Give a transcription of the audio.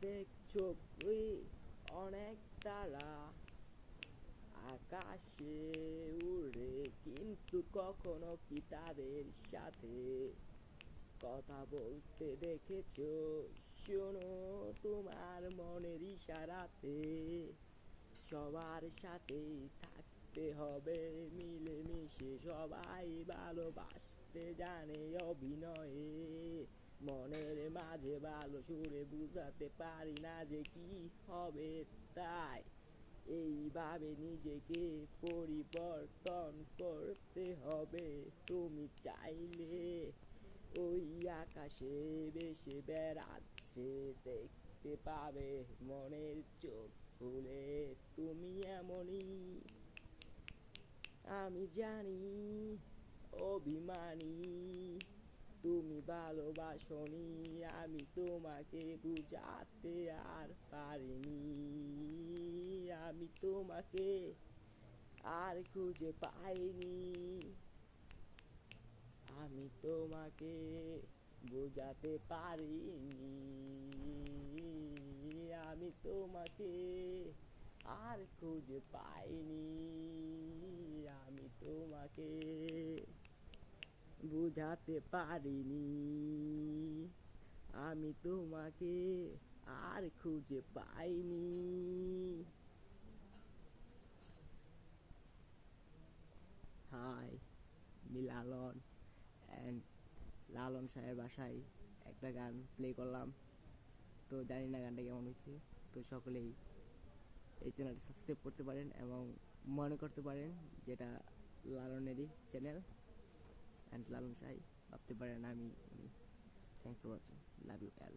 দেখছ ওই অনেক তারা আকাশে উড়ে, কিন্তু কখনো কি তাদের সাথে কথা বলতে দেখেছ? শোনো, তোমার মনের ইশারাতে সবার সাথেই থাকতে হবে, মিলেমিশে সবাই ভালোবাসতে জানে অভিনয়ে। মাঝে ভালো সুরে বুঝাতে পারি না যে কি হবে তাই। এইভাবে নিজেকে পরিবর্তন করতে হবে। তুমি চাইলে ওই আকাশে বেশি বেড়াচ্ছে, দেখতে পাবে মনের চোখ খুলে। তুমি এমনই, আমি জানি, অভিমানী। তুমি ভালোবাসনি, আমি তোমাকে বুঝাতে আর পারিনি। আমি তোমাকে আর খুঁজে পাইনি। আমি তোমাকে বোঝাতে পারিনি। আমি তোমাকে আর খুঁজে পাইনি। আমি তোমাকে বুঝাতে পারিনি। আমি তোমাকে আর খুঁজে পাইনি। হাই আমি লালন অ্যান্ড লালন সাহের বাসায় একটা গান প্লে করলাম। তো জানি না গানটা কেমন হয়েছে। তো সকলেই এই চ্যানেলটি সাবস্ক্রাইব করতে পারেন এবং মনে করতে পারেন যেটা লালনেরই channel অ্যান্ড লালন সাহেব ভাবতে পারেন আমি উনি thanks for watching love you all